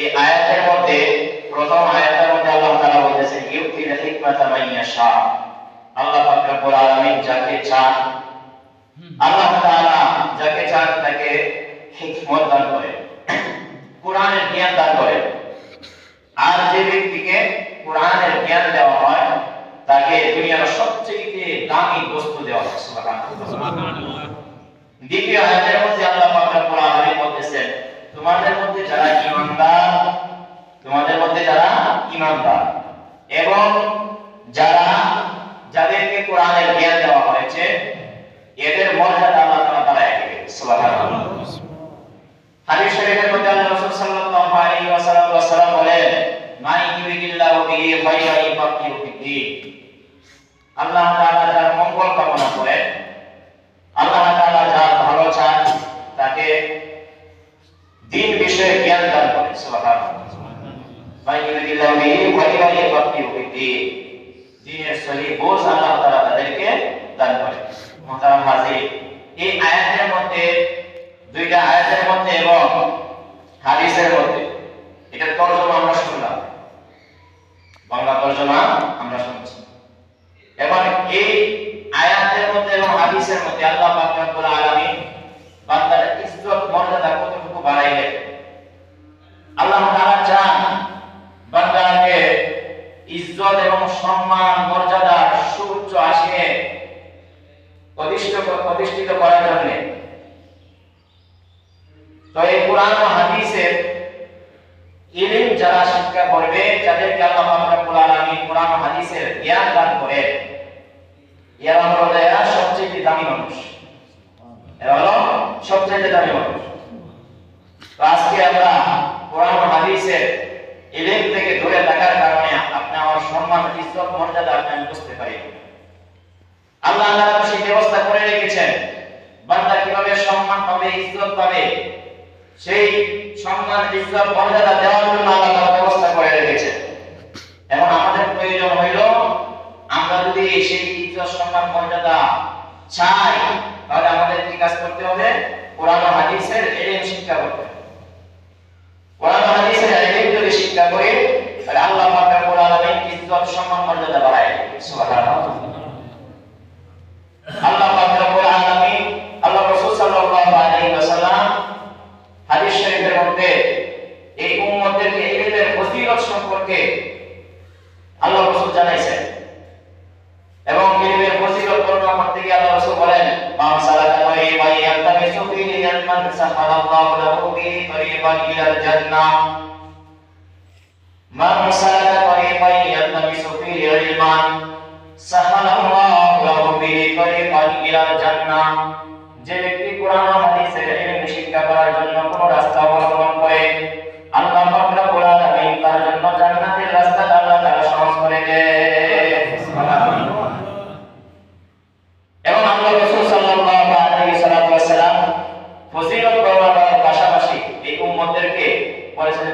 এই আয়াতের মধ্যে প্রথম আয়াতের মধ্যে আল্লাহ তাআলা বলতেছেন ইউতিল হিকমাতা মান ইয়াশা। আল্লাহ পাক রব্বুল আলামিন যাকে চান আল্লাহ তাআলা যাকে চান তাকে হিকমত দান করে কোরআনের জ্ঞান দান করে আর যে ব্যক্তিকে কোরআনের জ্ঞান দেওয়া হয় তাকে দুনিয়ার সবচেয়ে দামি বস্তু দেওয়া হয় সুবহানাল্লাহ। দ্বিতীয় আয়াতের মধ্যে আল্লাহ পাক রব্বুল আলামিন বলতেছেন তোমাদের মধ্যে যারা ঈমানদার তোমাদের মধ্যে যারা ঈমানদার এবং যারা যাদেরকে কোরআনের জ্ঞান দেওয়া হয়েছে, এদের মর্যাদা আল্লাহ তাআলা বাড়ায় দিবেন সুবহানাল্লাহ। হাদিস শরীফের মধ্যে আল্লাহ রাসূল সাল্লাল্লাহু আলাইহি ওয়াসাল্লাম বলেন, মান ইউরিদিল্লাহু বিহি খায়রা ইউফাক্কিহু ফিদ্দীন আল্লাহ তাআলা যার মঙ্গল কামনা করেন। আল্লাহ তাআলা যার ভালো চান, তাকে বিষয়ে জ্ঞান দান করেন সুবহানাল্লাহ মান ইউরিদিল্লাহু বিহি খায়রা ইউফাক্কিহু ফিদ্দীন দিনের সহি বোঝ আল্লাহ তাআলা তাদেরকে দান করেন মুহতারাম হাজির এই আয়াতের মধ্যে দুইটা আয়াতের মধ্যে এবং হাদিসের মধ্যে এটার তর্জমা আমরা শুনলাম বাংলা তর্জমা আমরা শুনছি এবং এই আয়াতের মধ্যে এবং হাদিসের মধ্যে আল্লাহ পাক রব্বুল আলামিন বান্দার ইজ্জত মর্যাদা কতটুকু বাড়াইলেন আল্লাহ তাআলা চান বান্দাকে ইজ্জত এবং সম্মান মর্যাদা সুউচ্চ আসিয়ে প্রতিষ্ঠিত প্রতিষ্ঠিত করার জন্য তো এই কোরআন ও হাদিসের ইলম যারা শিক্ষা করবে যাদেরকে আল্লাহ পাক রব্বুল আলামিন কোরআন ও হাদিসের জ্ঞান দান করে এরা হলো এরা সবচেয়ে দামি মানুষ এরা হলো সবচেয়ে দামি মানুষ তো আজকে আমরা কোরআন ও হাদিসের ইলম থেকে দূরে থাকার কারণে আপনি আমার সম্মান ইজ্জত মর্যাদা আপনি আমি বুঝতে পারি না। আল্লাহ তাআলা সেই ব্যবস্থা করে রেখেছেন বান্দা কীভাবে সম্মান পাবে ইজ্জত পাবে সেই সম্মান ইজ্জত মর্যাদা আল্লাহ সম্মান মর্যাদা শিক্ষা করি তাহলে আল্লাহ পাক রব্বুল আলামিন সম্মান মর্যাদা বাড়ায় সুবহানাল্লাহ আল্লাহ পাক রব্বুল আলামিন আল্লাহ রাসূল সাল্লাল্লাহু আলাইহি ওয়াসাল্লাম হাদিস শরীফের মধ্যে এই উম্মতদেরকে ইলমের ফজিলত সম্পর্কে আল্লাহ রাসূল জানাইছেন এবং ইলমের ফজিলত বর্ণনা করতে গিয়ে আল্লাহ রাসূল বলেন মান সালাকা তরিকান ইয়ালতামিসু ফিহি ইলমান সাহালাল্লাহু লাহু বিহি তরিকান ইলাল জান্নাহ মান সালাকা তরিকান ইয়ালতামিসু ফিহি ইলমান সাহালাল্লাহু লাহু বিহি তরিকান জান্নাহ যে ব্যক্তি কোরআন ও হাদিসের ইলম শিক্ষা করার জন্য কোন রাস্তা অবলম্বন করে, আল্লাহ পাক রব্বুল আলামিন তার জন্য জান্নাতের রাস্তা আল্লাহ তাআলা সহজ করে দেন। এবং আল্লাহ রাসূল সাল্লাল্লাহু আলাইহি সাল্লাম ফজিলত বর্ণনার পাশাপাশি এই উম্মতদেরকে বলেছেন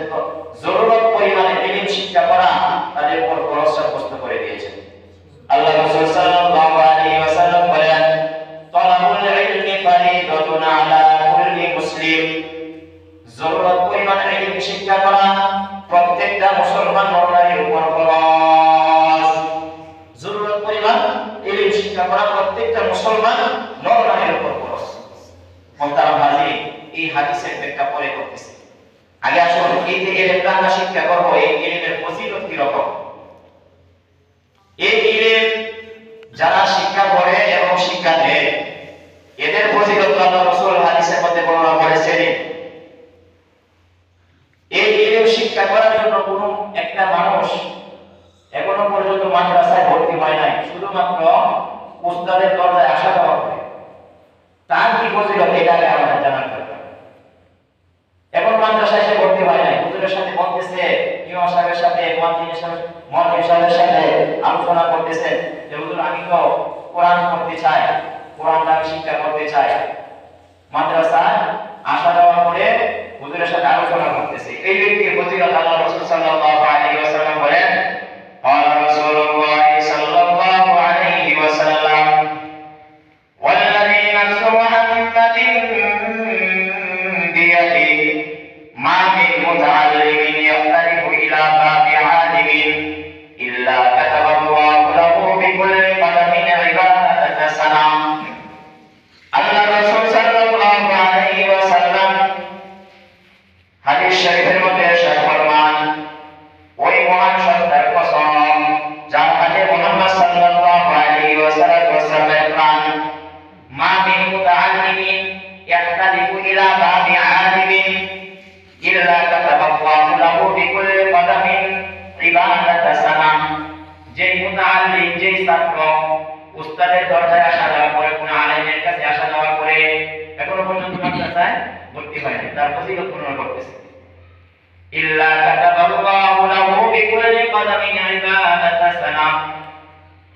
এদের ফজিলত আল্লাহ রাসূল হাদিসের মধ্যে বর্ণনা করেছেন এই ইলম শিক্ষা করার জন্য কোনো একটা মানুষ এখনও পর্যন্ত মাদ্রাসায় ভর্তি হয় নাই, শুধুমাত্র উস্তাদের দরজায় আসা যাওয়া করে তার কি ফজিলত, এটা আগে আমাদের জানার দরকার। এখন মাদ্রাসায় এসে ভর্তি হয় নাই, হুজুরের সাথে বলতেছে, ইমাম সাহেবের সাথে মুয়াজ্জিনের সাথে মুয়াজ্জিন সাহেবের সাথে আলোচনা করতেছেন যে, হুজুর, আমি তো কোরআন পড়তে চাই। কোরআনটা আমি শিক্ষা করতে চাই মাদ্রাসায় আসা যাওয়া করে হুজুরের সাথে আলোচনা করতেছে এই ব্যক্তির ফজিলত আল্লাহ রাসূল সাল্লাল্লাহু আলাইহি ওয়াসাল্লাম বলেন قال رسول الله صلى الله عليه وسلم والذي نفس محمد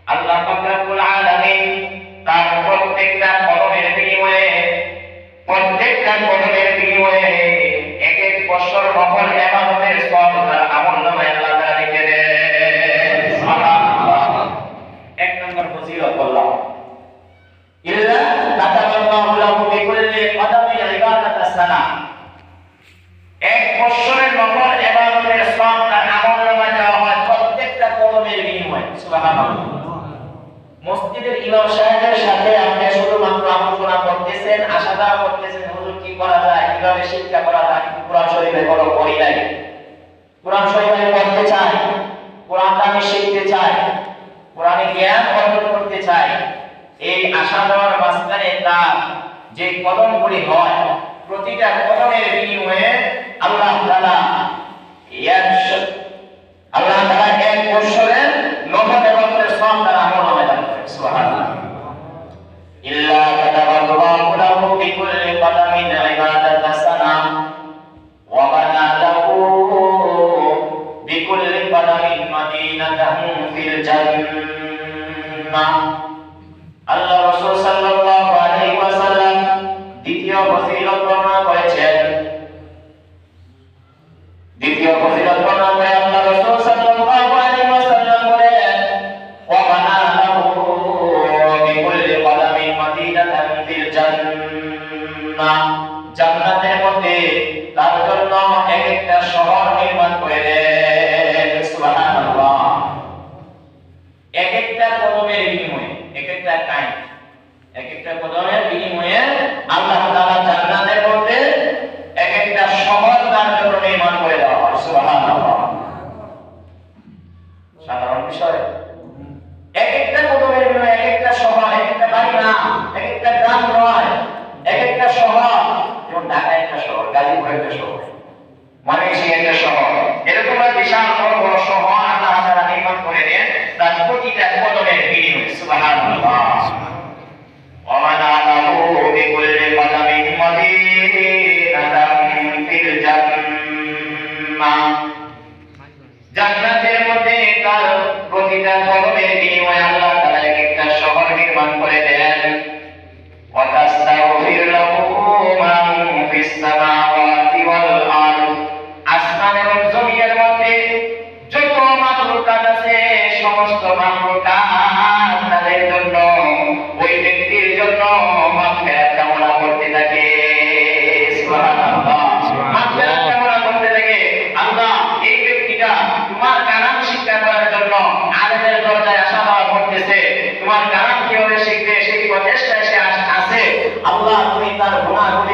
আল্লাহ তার প্রত্যেকটা কদমের বিনিময়ে প্রত্যেকটা এক এক বছর তার নামায় আল্লাহ তাআলা লিখে দেন সুবহানাল্লাহ এক নম্বর ফজিলত বললাম ইল্লা কাতাবাল্লাহু লাহু বিকুল্লি কদামিন ইবাদাতাস সালাম এক বছরের নফল ইবাদতের সওয়াব তার আমল নামায় দেওয়া হয় প্রত্যেকটা কদমের বিনিময়ে সুবহানাল্লাহ মসজিদের ইমাম সাহেবের সাথে আপনি শুধুমাত্র আলোচনা করতেছেন, আশা দেওয়া করতেছেন, হুজুর কি করা যায়, কীভাবে শিক্ষা করা যায়, কোরআন শরীফে কোনো পড়ি নাই। কোরআন শরীফ পড়তে চাই, কোরআনটা আমি শিখতে চাই, কোরআনে জ্ঞান অর্জন করতে চাই। এই আশা দেওয়ার মাঝখানে তার যে কদমগুলি হয়, প্রতিটা কদমের বিনিময়ে আল্লাহ তাআলা আল্লাহ তার জন্য এক একটা শহর নির্মাণ করে এক একটা কদমের বিনিময়ে, এক একটা টাইম এক একটা কদমের বিনিময়ে আল্লাহ তাআলা জান্নাতের মধ্যে এক একটা শহর তার জন্য নির্মাণ করে দেওয়া হয় সুবহানাল্লাহ সাধারণ বিষয় এক একটা কদমের বিনিময়ে এক একটা শহর এক একটা বাড়ি না এক একটা গ্রাম নয় এক একটা শহর যেমন ঢাকা একটা শহর গাজীপুর একটা শহর মালয়েশিয়া একটা শহর এরকম একটা বিশাল বড় বড় শহর আল্লাহ তাআলা নির্মাণ করে দেন তার প্রতিটা কদমের বিনিময়ে সুবহানাল্লাহ ومن علمه بكل قدم مدينة في الجنة জান্নাতের মধ্যে তার প্রতিটা কদমের বিনিময়ে সমস্ত তাদের জন্য ওই ব্যক্তির জন্য কামনা করতে থাকে আল্লাহ এই তোমার কালাম শিক্ষা জন্য করতেছে তোমার কীভাবে শিখবে সেই প্রচেষ্টায় সে আছে আল্লাহ তুমি তার গুনাহগুলিকে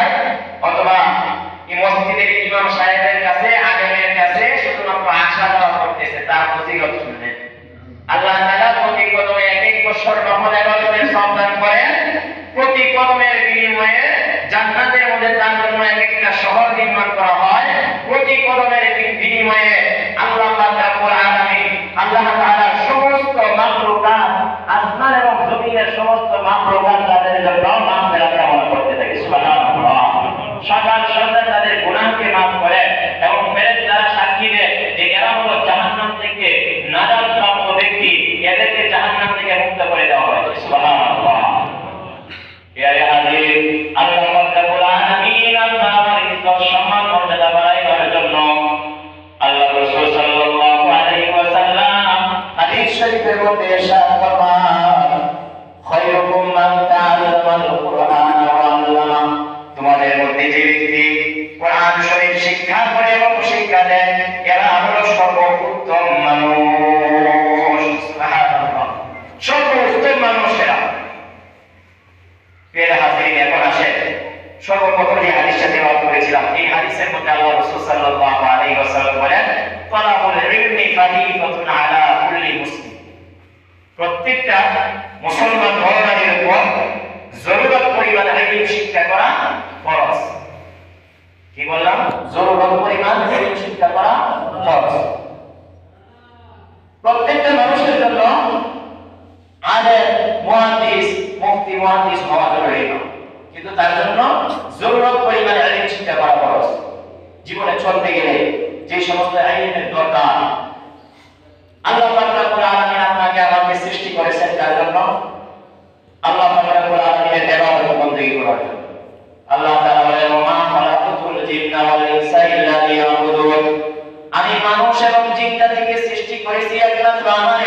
অথবা এই মসজিদের ইমাম সাহেবের কাছে তার ফজিলত শুনলেন আল্লাহ তাআলা প্রতি কদমে এক এক বছর নফল ইবাদতের সন্ধান করেন, প্রতি কদমের বিনিময়ে জান্নাতের মধ্যে তার জন্য এক একটা শহর নির্মাণ করা হয়। প্রতি কদমের বিনিময়ে আল্লাহ পাক রব্বুল আলামিন আল্লাহ তাআলার সমস্ত মাখলুকাত আসমান এবং জমিনের সমস্ত মাখলুকাত তাদের জন্য মাগফিরাত কামনা সুবহানাল্লাহ সকাল সন্ধ্যা তাদের গুনাহকে মাফ করেন এবং শিক্ষা এবং শিক্ষা দেয়, এরা হলো সর্বোত্তম মানুষ। সর্বোত্তম মানুষেরা প্রিয় হাজিরিন, এখন আসে সর্বপ্রথম যে হাদিসটা তেলাওয়াত করেছিলাম। এই হাদিসের মধ্যে আল্লাহ রাসূল সাল্লাল্লাহু আলাইহি ওয়াসাল্লাম বলেন তালাবুল ইলমি ফারিদাতুন আলা কুল্লি মুসলিম। প্রত্যেকটা মুসলমান ধর্মের উপর জরুরত পরিমাণ ইলম শিক্ষা করা ফরজ। কি বললাম? জরুরত পরিমাণ শিক্ষা করা ফরজ প্রত্যেকটা মানুষের জন্য আলেম মুহাদ্দিস মুক্তি মুহাদ্দিস হওয়া জরুরি না। কিন্তু তার জন্য জরুরত পরিমাণে আলেম শিক্ষা করা ফরজ জীবনে চলতে গেলে যে সমস্ত আইনের দরকার, আল্লাহ পাক আপনাকে আমাকে সৃষ্টি করেছেন তার জন্য আল্লাহ পাক রব্বুল করার জন্য। আল্লাহ তাআলা বলেন আমি মানুষ এবং জিন থেকে সৃষ্টি করেছি একমাত্র আমার